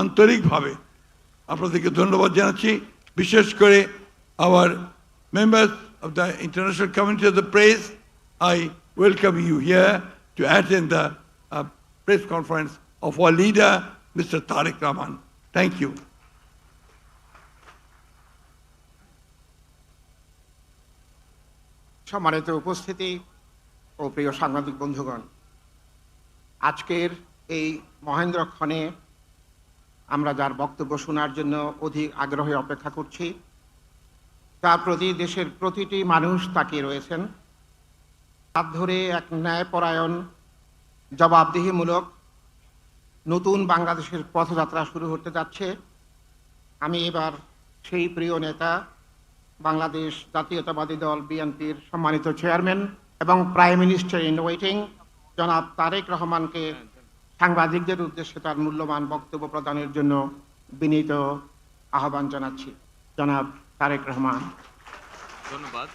আন্তরিকভাবে আপনাদেরকে ধন্যবাদ জানাচ্ছি। বিশেষ করে our members of the international community of the press I welcome you here to attend the press conference of our leader mister Tarek Rahman thank you সম্মানিত উপস্থিতি ও প্রিয় সাংবাদিক বন্ধুগণ, আজকের এই মহেন্দ্রক্ষণে আমরা যার বক্তব্য শোনার জন্য অধিক আগ্রহে অপেক্ষা করছি, তার প্রতি দেশের প্রতিটি মানুষ তাকিয়ে রয়েছেন। হাত ধরে এক ন্যায়পরায়ণ, জবাবদিহিমূলক নতুন বাংলাদেশের পথযাত্রা শুরু হতে যাচ্ছে। আমি এবার সেই প্রিয় নেতা, বাংলাদেশ জাতীয়তাবাদী দল বিএনপির সম্মানিত চেয়ারম্যান এবং প্রাইম মিনিস্টার ইন ওয়েটিং জনাব তারেক রহমানকে সাংবাদিকদের উদ্দেশ্যে তার মূল্যবান বক্তব্য প্রদানের জন্য বিনীত আহ্বান জানাচ্ছি। জনাব তারেক রহমান। ধন্যবাদ।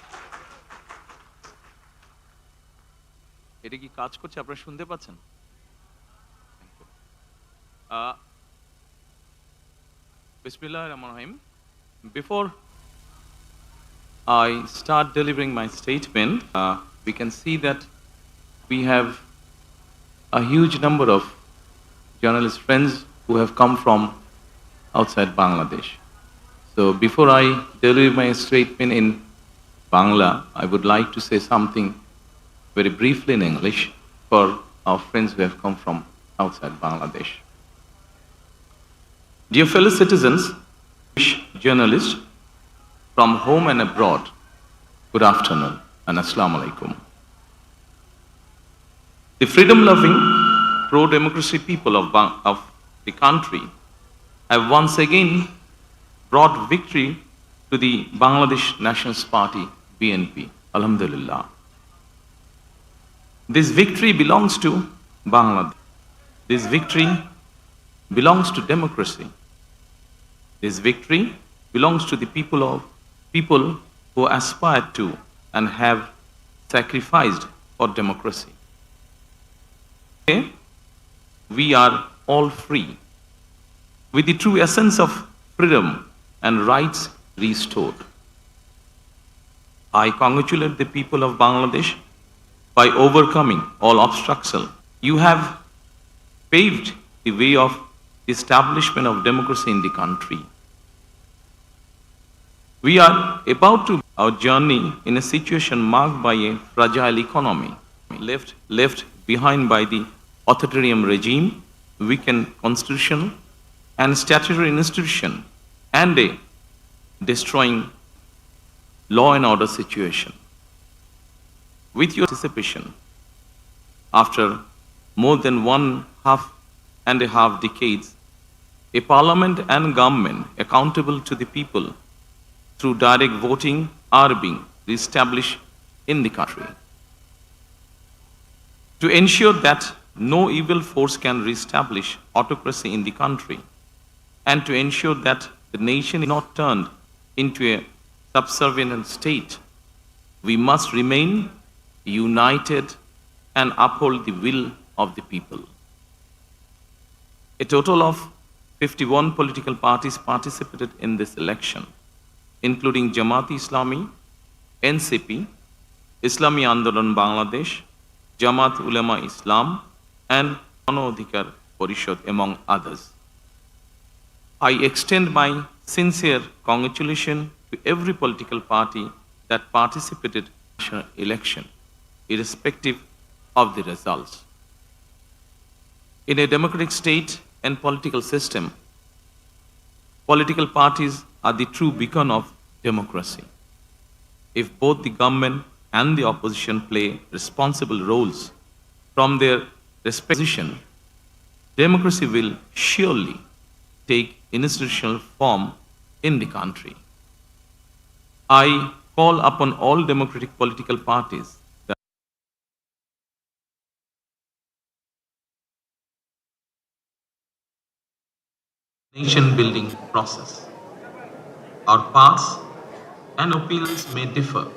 এটা কি কাজ করছে? আপনারা শুনতে পাচ্ছেন? Before I start delivering my statement, uh, we can see that we have a huge number of journalist friends who have come from outside Bangladesh. So before I deliver my statement in Bangla, I would like to say something very briefly in English for our friends who have come from outside Bangladesh. Dear fellow citizens, journalists from home and abroad, good afternoon and assalamu alaikum. The freedom loving, pro democracy people of, of the country have once again brought victory to the Bangladesh Nationalist Party, BNP. Alhamdulillah. This victory belongs to Bangladesh. This victory belongs to democracy. This victory belongs to the people of people who aspire to and have sacrificed for democracy. Today, we are all free with the true essence of freedom and rights restored. I congratulate the people of Bangladesh by overcoming all obstructions. You have paved the way of establishment of democracy in the country. We are about to our journey in a situation marked by a fragile economy, left, left behind by the authoritarian regime, weakened constitution and statutory institution, and a destroying law and order situation. With your participation, after more than one half and a half decades, a parliament and government accountable to the people through direct voting are being established in the country. To ensure that no evil force can reestablish autocracy in the country, and to ensure that the nation is not turned into a subservient state, we must remain united and uphold the will of the people. A total of 51 political parties participated in this election, including Jamaat Islami, NCP, Islami Andolan Bangladesh, Jamaat Ulema Islam, and Gano Adhikar Parishad, among others. I extend my sincere congratulations to every political party that participated in the national election, irrespective of the results. In a democratic state and political system, political parties are the true beacon of democracy. If both the government and the opposition play responsible roles from their respective position, democracy will surely take institutional form in the country. I call upon all democratic political parties nation building process. Our paths and opinions may differ,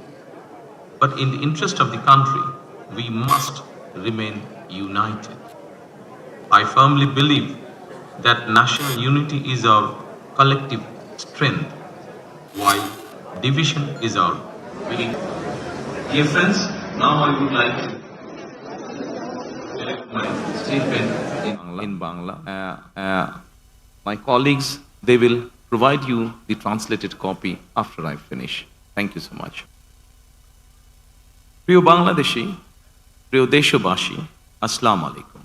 but in the interest of the country, we must remain united. I firmly believe that national unity is our collective strength, while division is our weakness. Dear friends, now I would like to direct my statement in Bangla. In Bangla. Uh, uh, my colleagues, they will provide you the translated copy after I finish. Thank you so much. প্রিয় বাংলাদেশী প্রিয় দেশবাসী, আসসালাম আলাইকুম।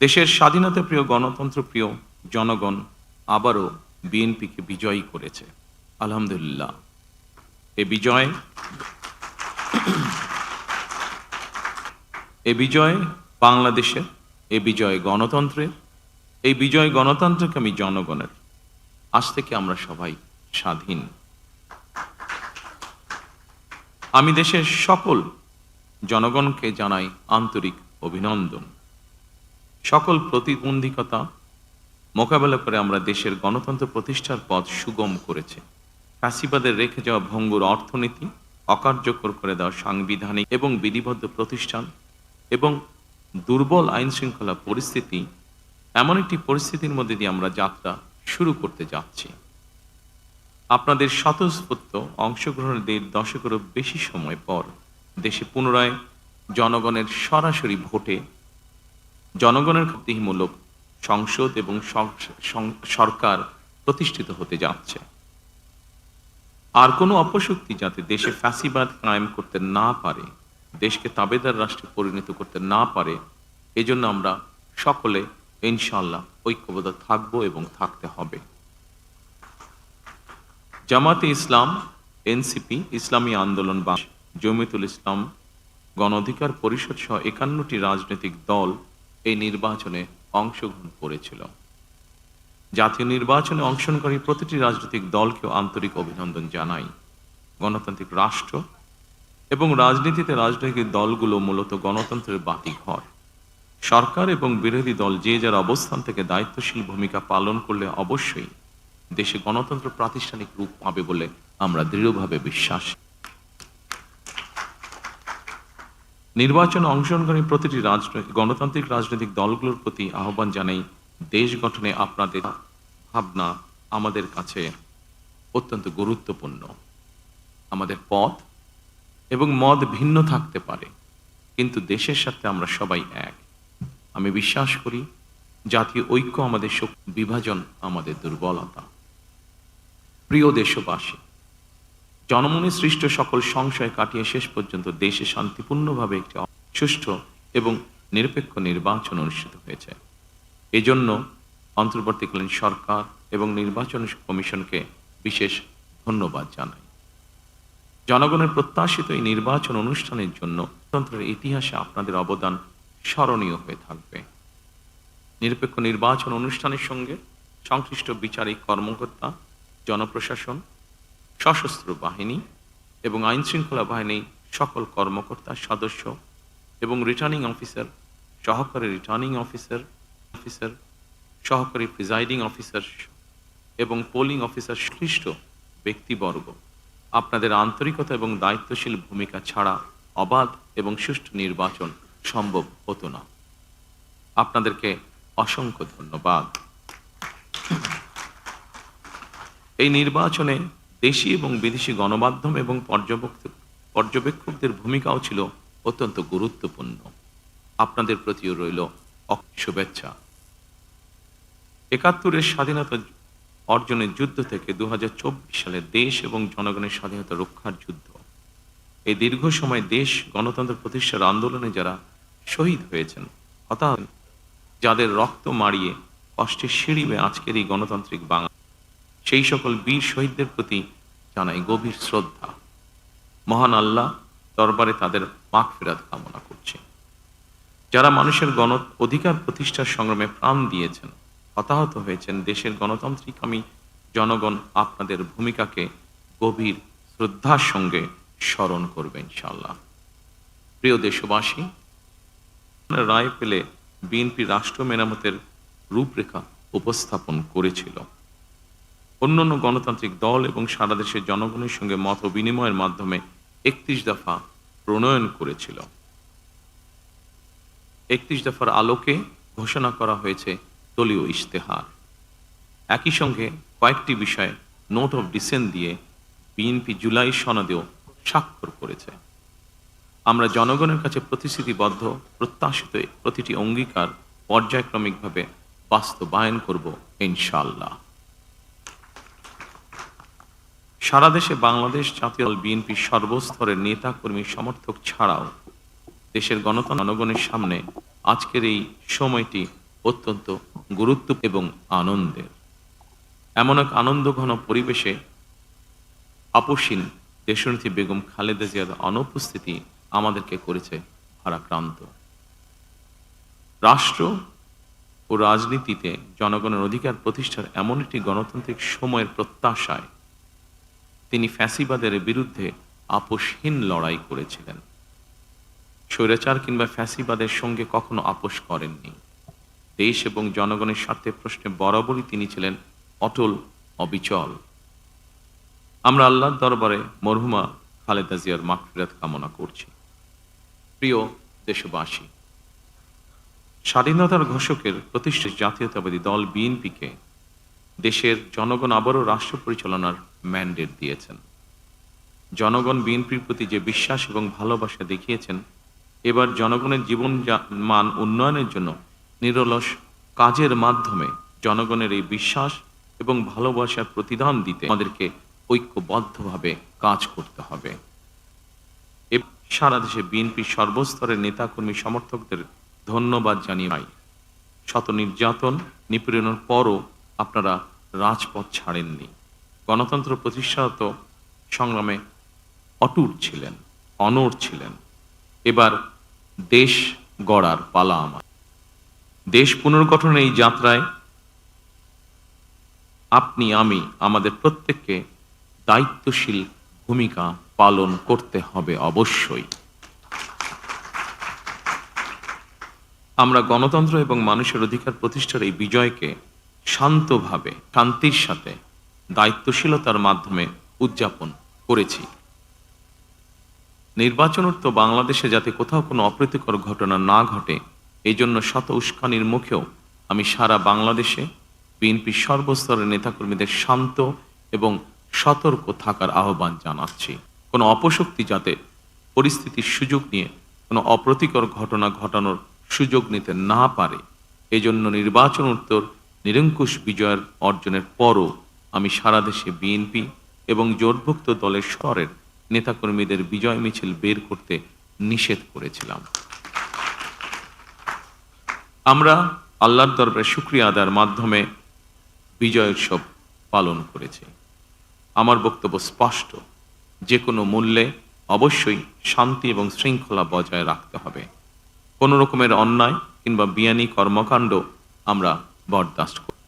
দেশের স্বাধীনতা প্রিয় গণতন্ত্র প্রিয় জনগণ আবারও বিএনপিকে বিজয়ী করেছে। আলহামদুলিল্লাহ। এ বিজয় এ বিজয় বাংলাদেশের, এ বিজয় গণতন্ত্রের, এই বিজয় গণতন্ত্রকে আমি জনগণের। আজ থেকে আমরা সবাই স্বাধীন। আমি দেশের সকল জনগণকে জানাই আন্তরিক অভিনন্দন। সকল প্রতিবন্ধকতা মোকাবেলা করে আমরা দেশের গণতন্ত্র প্রতিষ্ঠার পথ সুগম করেছে। ফ্যাসিবাদের রেখে যাওয়া ভঙ্গুর অর্থনীতি অকার্যকর করে দেওয়া সাংবিধানিক এবং বিধিবদ্ধ প্রতিষ্ঠান এবং দুর্বল আইন শৃঙ্খলা পরিস্থিতি এমন একটি পরিস্থিতির মধ্যে দিয়ে আমরা যাত্রা শুরু করতে যাচ্ছি। আপনাদের স্বতঃস্ফূর্ত অংশগ্রহণের দেড় দশকেরও বেশি সময় পর দেশে পুনরায় জনগণের সরাসরি ভোটে জনগণের খাতিমূলক সংসদ এবং সরকার প্রতিষ্ঠিত হতে যাচ্ছে। আর কোনো অপশক্তি যাতে দেশে ফ্যাসিবাদ কায়েম করতে না পারে, দেশকে তাবেদার রাষ্ট্রে পরিণত করতে না পারে, এজন্য আমরা সকলে ইনশাল্লাহ ঐক্যবদ্ধ থাকব এবং থাকতে হবে। জামাতে ইসলাম, এনসিপি, ইসলামী আন্দোলন বা জমিতুল ইসলাম গণ অধিকার পরিষদ সহ একান্নটি রাজনৈতিক দল এই নির্বাচনে অংশগ্রহণ করেছিল। জাতীয় নির্বাচনে অংশগ্রহণকারী প্রতিটি রাজনৈতিক দলকেও আন্তরিক অভিনন্দন জানাই। গণতান্ত্রিক রাষ্ট্র এবং রাজনীতিতে রাজনৈতিক দলগুলো মূলত গণতন্ত্রের বাতিঘর সরকার এবং বিরোধী দল যে যার অবস্থান থেকে দায়িত্বশীল ভূমিকা পালন করলে অবশ্যই দেশে গণতন্ত্র প্রাতিষ্ঠানিক রূপ পাবে বলে আমরা দৃঢ়ভাবে বিশ্বাস। নির্বাচনে অংশগ্রহণকারী প্রতিটি রাজনৈতিক গণতান্ত্রিক রাজনৈতিক দলগুলোর প্রতি আহ্বান জানাই, দেশ গঠনে আপনাদের ভাবনা আমাদের কাছে অত্যন্ত গুরুত্বপূর্ণ। আমাদের পথ এবং মত ভিন্ন থাকতে পারে, কিন্তু দেশের সাথে আমরা সবাই এক। আমি বিশ্বাস করি জাতীয় ঐক্য আমাদের শক্তি, বিভাজন আমাদের দুর্বলতা। প্রিয় দেশবাসী জনমনে সৃষ্ট সকল সংশয় কাটিয়ে শেষ পর্যন্ত দেশে শান্তিপূর্ণভাবে একটি সুষ্ঠু এবং নিরপেক্ষ নির্বাচন অনুষ্ঠিত হয়েছে। এজন্য অন্তর্বর্তীকালীন সরকার এবং নির্বাচন কমিশনকে বিশেষ ধন্যবাদ জানাই। জনগণের প্রত্যাশিত এই নির্বাচন অনুষ্ঠানের জন্য গণতন্ত্রের ইতিহাসে আপনাদের অবদান স্মরণীয় হয়ে থাকবে। নিরপেক্ষ নির্বাচন অনুষ্ঠানের সঙ্গে সংশ্লিষ্ট বিচারিক কর্মকর্তা, জনপ্রশাসন সশস্ত্র বাহিনী এবং আইন শৃঙ্খলা বাহিনী সকল কর্মকর্তা সদস্য এবং রিটার্নিং অফিসার সহকারী রিটার্নিং অফিসার অফিসার সহকারী প্রিজাইডিং অফিসার এবং পোলিং অফিসার সংশ্লিষ্ট ব্যক্তিবর্গ। আপনাদের আন্তরিকতা এবং দায়িত্বশীল ভূমিকা ছাড়া অবাধ এবং সুষ্ঠু নির্বাচন সম্ভব হতো না। আপনাদেরকে অসংখ্য ধন্যবাদ। এই নির্বাচনে দেশি এবং বিদেশি গণমাধ্যম এবং পর্যবেক্ষক পর্যবেক্ষকদের ভূমিকাও ছিল অত্যন্ত গুরুত্বপূর্ণ। আপনাদের প্রতিও রইল শুভেচ্ছা। একাত্তরের স্বাধীনতা অর্জনের যুদ্ধ থেকে দু হাজার চব্বিশ সালে দেশ এবং জনগণের স্বাধীনতা রক্ষার যুদ্ধ। এই দীর্ঘ সময় দেশ গণতন্ত্র প্রতিষ্ঠার আন্দোলনে যারা শহীদ হয়েছেন হতাহত যাদের রক্ত মারিয়ে কষ্টের সিঁড়ি আজকের এই গণতান্ত্রিক বাংলা সেই সকল বীর শহীদদের প্রতি জানাই গভীর শ্রদ্ধা। মহান আল্লাহ দরবারে তাদের মাখ ফেরাত কামনা করছে। যারা মানুষের গণ অধিকার প্রতিষ্ঠার সংগ্রামে প্রাণ দিয়েছেন, হতাহত হয়েছেন, দেশের গণতান্ত্রিকামী জনগণ আপনাদের ভূমিকাকে গভীর শ্রদ্ধার সঙ্গে স্মরণ করবে ইনশাল্লাহ প্রিয় দেশবাসী রায় পেলে বিএনপি রাষ্ট্র মেরামতের রূপরেখা উপস্থাপন করেছিল। অন্যান্য গণতান্ত্রিক দল এবং সারা দেশের জনগণের সঙ্গে মত বিনিময়ের মাধ্যমে একত্রিশ দফা প্রণয়ন করেছিল। একত্রিশ দফার আলোকে ঘোষণা করা হয়েছে দলীয় ইশতেহার। একই সঙ্গে কয়েকটি বিষয়ে নোট অফ ডিসেন্ট দিয়ে বিএনপি জুলাই সনদেও স্বাক্ষর করেছে। আমরা জনগণের কাছে প্রতিশ্রুতিবদ্ধ, প্রত্যাশিত প্রতিটি অঙ্গীকার পর্যায়ক্রমিকভাবে বাস্তবায়ন করব ইনশাআল্লাহ। সারা দেশে বাংলাদেশ জাতীয় দল বিএনপির সর্বস্তরের নেতা, কর্মী, সমর্থক ছাড়াও দেশের গণতন্ত্র জনগণের সামনে আজকের এই সময়টি অত্যন্ত গুরুত্ব এবং আনন্দের। এমন এক আনন্দঘন পরিবেশে আপসীন দেশনেত্রী বেগম খালেদা জিয়ার অনুপস্থিতি আমাদেরকে করেছে ভারাক্রান্ত। রাষ্ট্র ও রাজনীতিতে জনগণের অধিকার প্রতিষ্ঠার এমন একটি গণতান্ত্রিক সময়ের প্রত্যাশায় তিনি ফ্যাসিবাদের বিরুদ্ধে আপোষহীন লড়াই করেছিলেন। স্বৈরাচার কিংবা ফ্যাসিবাদের সঙ্গে কখনো আপোষ করেননি। দেশ এবং জনগণের স্বার্থে প্রশ্নে বরাবরই তিনি ছিলেন অটল, অবিচল। আমরা আল্লাহর দরবারে মরহুমা খালেদা জিয়ার মাগফিরাত কামনা করছি। প্রিয় দেশবাসী, স্বাধীনতার ঘোষকের প্রতিষ্ঠিত জাতীয়তাবাদী দল বিএনপিকে দেশের জনগণ আবারও রাষ্ট্র পরিচালনার ম্যান্ডেট দিয়েছেন। জনগণ বিএনপির প্রতি যে বিশ্বাস এবং ভালোবাসা দেখিয়েছেন, এবার জনগণের জীবন মান উন্নয়নের জন্য নিরলস কাজের মাধ্যমে জনগণের এই বিশ্বাস এবং ভালোবাসার প্রতিদান দিতে আমাদেরকে ঐক্যবদ্ধভাবে কাজ করতে হবে। এ- সারা দেশে বিএনপির সর্বস্তরের নেতাকর্মী সমর্থকদের ধন্যবাদ জানিয়ে শত নির্যাতন নিপীড়নের পরও আপনারা রাজপথ ছাড়েননি। গণতন্ত্র প্রতিষ্ঠাত সংগ্রামে অটুট ছিলেন, অনড় ছিলেন। এবার দেশ গড়ার পালা আমার। দেশ পুনর্গঠনের এই যাত্রায় আপনি, আমি, আমাদের প্রত্যেককে দায়িত্বশীল ভূমিকা পালন করতে হবে অবশ্যই। আমরা গণতন্ত্র এবং মানুষের অধিকার প্রতিষ্ঠার এই বিজয়কে শান্তভাবে, শান্তির সাথে দায়িত্বশীলতার মাধ্যমে উদযাপন করেছি। নির্বাচনোত্তর বাংলাদেশে যাতে কোথাও কোনো অপ্রীতিকর ঘটনা না ঘটে এই জন্য শত উস্কানির মুখেও আমি সারা বাংলাদেশে বিএনপির সর্বস্তরের নেতাকর্মীদের শান্ত এবং সতর্ক থাকার আহ্বান জানাচ্ছি। কোনো অপশক্তি যাতে পরিস্থিতির সুযোগ নিয়ে কোনো অপ্রীতিকর ঘটনা ঘটানোর সুযোগ নিতে না পারে, এজন্য নির্বাচন উত্তর নিরঙ্কুশ বিজয়ের অর্জনের পরও আমি সারা দেশে বিএনপি এবং জোটভুক্ত দলের স্তরের নেতাকর্মীদের বিজয় মিছিল বের করতে নিষেধ করেছিলাম। আমরা আল্লাহর দরবারে শুক্রিয়া আদার মাধ্যমে বিজয় উৎসব পালন করেছি। আমার বক্তব্য স্পষ্ট। যে কোনো মূল্যে অবশ্যই শান্তি এবং শৃঙ্খলা বজায় রাখতে হবে। কোনো রকমের অন্যায় কিংবা বিয়ানি কর্মকাণ্ড আমরা বরদাস্ত করি।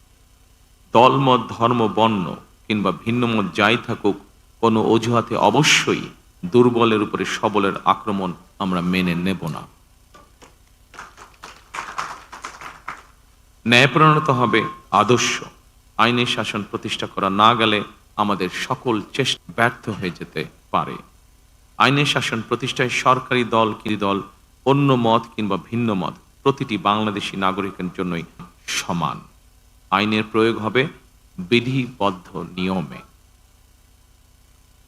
দলমত, ধর্ম, বর্ণ কিংবা ভিন্নমত যাই থাকুক, কোনো অজুহাতে অবশ্যই দুর্বলের উপরে সবলের আক্রমণ আমরা মেনে নেব না। ন্যায়প্রণত হবে আদর্শ। আইনের শাসন প্রতিষ্ঠা করা না গেলে আমাদের সকল চেষ্টা ব্যর্থ হয়ে যেতে পারে। আইনের শাসন প্রতিষ্ঠায় সরকারি দল, কি দল, অন্য মত কিংবা ভিন্ন মত, প্রতিটি বাংলাদেশি নাগরিকের জন্যই সমান। আইনের প্রয়োগ হবে বিধিবদ্ধ নিয়মে।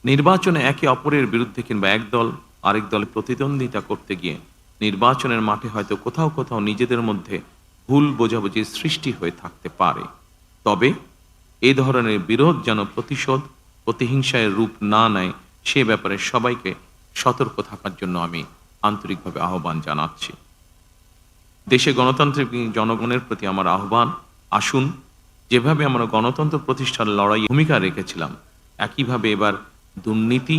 নির্বাচনে একে অপরের বিরুদ্ধে কিংবা এক দল আরেক দলে প্রতিদ্বন্দ্বিতা করতে গিয়ে নির্বাচনের মাঠে হয়তো কোথাও কোথাও নিজেদের মধ্যে ভুল বোঝাবুঝির সৃষ্টি হয়ে থাকতে পারে। তবে এ ধরনের বিরোধ যেন প্রতিশোধ, প্রতিহিংসায় রূপ না নেয়, সে ব্যাপারে সবাইকে সতর্ক থাকার জন্য আমি আন্তরিকভাবে আহ্বান জানাচ্ছি। দেশে গণতান্ত্রিক জনগণের প্রতি আমার আহ্বান, আসুন, যেভাবে আমরা গণতন্ত্র প্রতিষ্ঠার লড়াই ভূমিকা রেখেছিলাম, একইভাবে এবার দুর্নীতি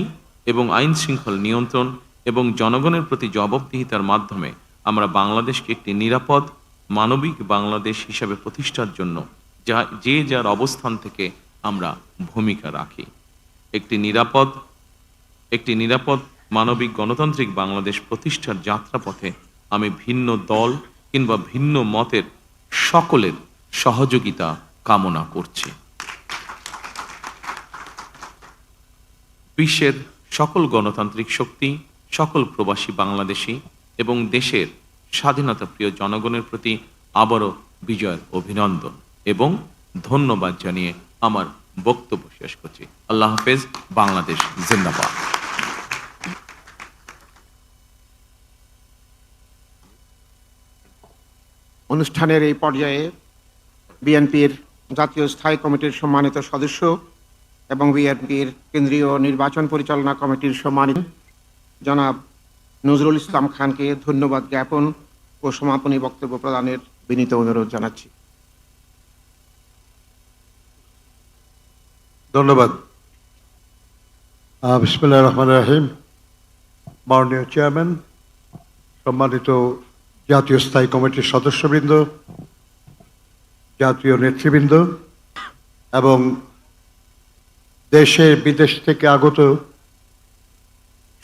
এবং আইন শৃঙ্খল নিয়ন্ত্রণ এবং জনগণের প্রতি জবাবদিহিতার মাধ্যমে আমরা বাংলাদেশকে একটি নিরাপদ, মানবিক বাংলাদেশ হিসাবে প্রতিষ্ঠার জন্য যা, যে যার অবস্থান থেকে আমরা ভূমিকা রাখি। একটি নিরাপদ একটি নিরাপদ, মানবিক, গণতান্ত্রিক বাংলাদেশ প্রতিষ্ঠার যাত্রাপথে আমি ভিন্ন দল কিংবা ভিন্ন মতের সকলের সহযোগিতা কামনা করছি। বিশ্বের সকল গণতান্ত্রিক শক্তি, সকল প্রবাসী বাংলাদেশী এবং দেশের স্বাধীনতা প্রিয় জনগণের প্রতি আবারও বিজয়ের অভিনন্দন এবং ধন্যবাদ জানিয়ে আমার বক্তব্য শেষ করছি। আল্লাহ হাফেজ, বাংলাদেশ জিন্দাবাদ। অনুষ্ঠানের এই পর্যায়ে বিএনপির জাতীয় স্থায়ী কমিটির সম্মানিত সদস্য এবং বিএনপির কেন্দ্রীয় নির্বাচন পরিচালনা কমিটির সম্মানিত জনাব নজরুল ইসলাম খানকে ধন্যবাদ জ্ঞাপন ও সমাপনী বক্তব্য প্রদানের বিনীত অনুরোধ জানাচ্ছি। ধন্যবাদ। আহ, বিসমিল্লাহির রহমানির রহিম। মাননীয় চেয়ারম্যান সম্মানিত জাতীয় স্থায়ী কমিটির সদস্যবৃন্দ, জাতীয় নেতৃবৃন্দ এবং দেশে বিদেশ থেকে আগত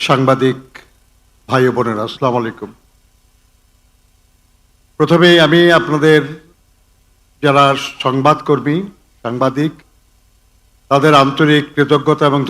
সাংবাদিক ভাই বোনেরা, আসসালাম আলাইকুম। প্রথমেই আমি আপনাদের যারা সংবাদকর্মী, সাংবাদিক, তাদের আন্তরিক কৃতজ্ঞতা এবং